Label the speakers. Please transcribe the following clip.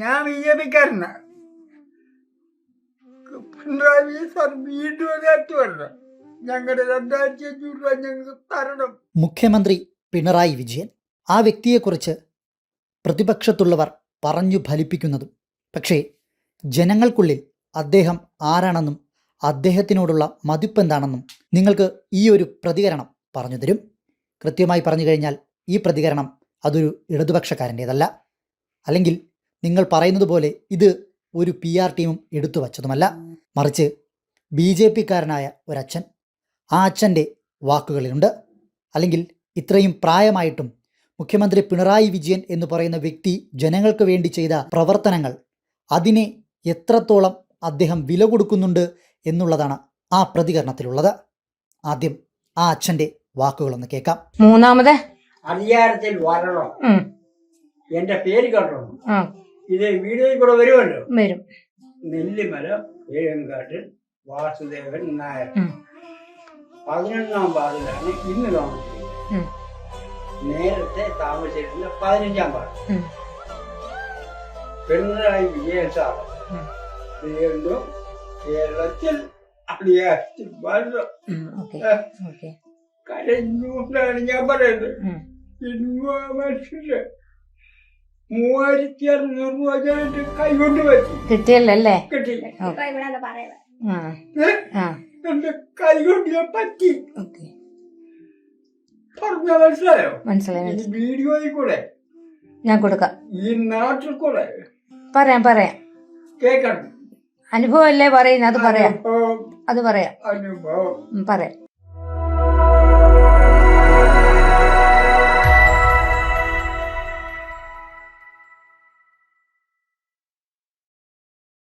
Speaker 1: ഞാൻ B J പിക്കാരനാ Pinarayi വീണ്ടും അതിനകത്ത് വരണം ഞങ്ങളുടെ രണ്ടായിരത്തി അഞ്ഞൂറ് രൂപ ഞങ്ങൾക്ക് തരണം.
Speaker 2: മുഖ്യമന്ത്രി പിണറായി വിജയൻ ആ വ്യക്തിയെക്കുറിച്ച് പ്രതിപക്ഷത്തുള്ളവർ പറഞ്ഞു ഫലിപ്പിക്കുന്നതും പക്ഷേ ജനങ്ങൾക്കുള്ളിൽ അദ്ദേഹം ആരാണെന്നും അദ്ദേഹത്തിനോടുള്ള മതിപ്പ് എന്താണെന്നും നിങ്ങൾക്ക് ഈ ഒരു പ്രതികരണം പറഞ്ഞു തരും. കൃത്യമായി പറഞ്ഞു കഴിഞ്ഞാൽ ഈ പ്രതികരണം അതൊരു ഇടതുപക്ഷക്കാരന്റേതല്ല. അല്ലെങ്കിൽ നിങ്ങൾ പറയുന്നത് പോലെ ഇത് ഒരു പി ആർ ടീമും എടുത്തു വച്ചതുമല്ല. മറിച്ച് ബി ജെ പിക്കാരനായ ഒരച്ഛൻ ആ അച്ഛന്റെ വാക്കുകളിലുണ്ട്. അല്ലെങ്കിൽ ഇത്രയും പ്രായമായിട്ടും മുഖ്യമന്ത്രി പിണറായി വിജയൻ എന്ന് പറയുന്ന വ്യക്തി ജനങ്ങൾക്ക് വേണ്ടി ചെയ്ത പ്രവർത്തനങ്ങൾ അതിനെ എത്രത്തോളം അദ്ദേഹം വില കൊടുക്കുന്നുണ്ട് എന്നുള്ളതാണ് ആ പ്രതികരണത്തിലുള്ളത്. ആദ്യം ആ അച്ഛന്റെ വാക്കുകളൊന്ന് കേൾക്കാം.
Speaker 3: മൂന്നാമത്?
Speaker 1: അധികാരത്തിൽ വരണം. എന്റെ പേര്
Speaker 3: ആ,
Speaker 1: ഇത് വീഡിയോയിൽ കൂടെ വരുമല്ലോ?
Speaker 3: വരും.
Speaker 1: നെല്ലിമല ഏഴങ്കാട്ട് വാസുദേവൻ നായർ. പതിനൊന്നാം വാർഡിലാണ് ഇന്ന് താമസിക്കുന്നത് നേരത്തെ താമസിച്ചിരുന്ന പതിനഞ്ചാം വാർഡ് പിണറായി വിജയൻ സാർ. വീണ്ടും കേരളത്തിൽ
Speaker 3: ഓക്കെ ഓക്കെ.
Speaker 1: കരഞ്ഞുകൊണ്ടാണ് ഞാൻ പറയുന്നത്. ഇന്ന് മനുഷ്യര് മൂവായിരത്തി അറുന്നൂറ് രൂപ ഞാൻ എന്റെ കൈകൊണ്ട് പറ്റി
Speaker 3: കിട്ടിയല്ലേ.
Speaker 1: കിട്ടി എന്റെ കൈകൊണ്ട് ഞാൻ പറ്റി.
Speaker 3: ഓക്കെ.
Speaker 1: പറഞ്ഞ മനസ്സിലായോ?
Speaker 3: മനസ്സിലായി
Speaker 1: വീഡിയോയിൽ കൂടെ
Speaker 3: ഞാൻ കൊടുക്കാം.
Speaker 1: ഈ നാട്ടിൽ കൂടെ
Speaker 3: പറയാം പറയാം.
Speaker 1: കേക്കണം
Speaker 3: അനുഭവം അല്ലേ പറയുന്നത്? അത് പറയാം. അത് പറയാം.
Speaker 1: അനുഭവം.
Speaker 3: പറയാം.